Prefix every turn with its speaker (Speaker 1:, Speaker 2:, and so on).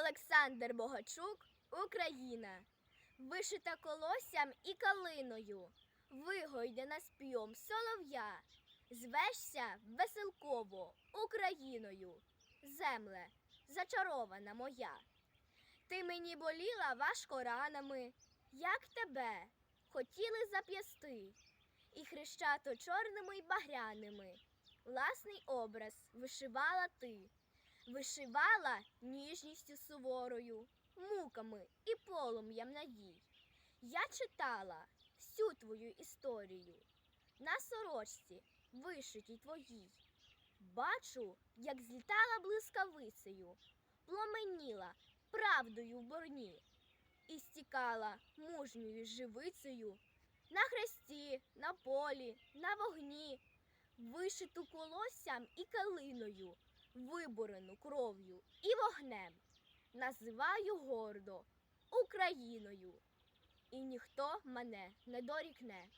Speaker 1: Олександр Богачук, Україна. Вишита колоссям і калиною, вигойдена співом солов'я. Звешся веселково Україною, земле, зачарована моя. Ти мені боліла важко ранами, як тебе хотіли зап'ясти, і хрещато чорними й багряними. Власний образ вишивала ти, вишивала ніжністю суворою, муками і полум'ям надій. Я читала всю твою історію на сорочці, вишитій твоїй. Бачу, як злітала блискавицею, пломеніла правдою в борні і стікала мужньою живицею на хресті, на полі, на вогні, вишиту колоссям і калиною, виборену кров'ю і вогнем. Називаю гордо Україною, і ніхто мене не дорікне.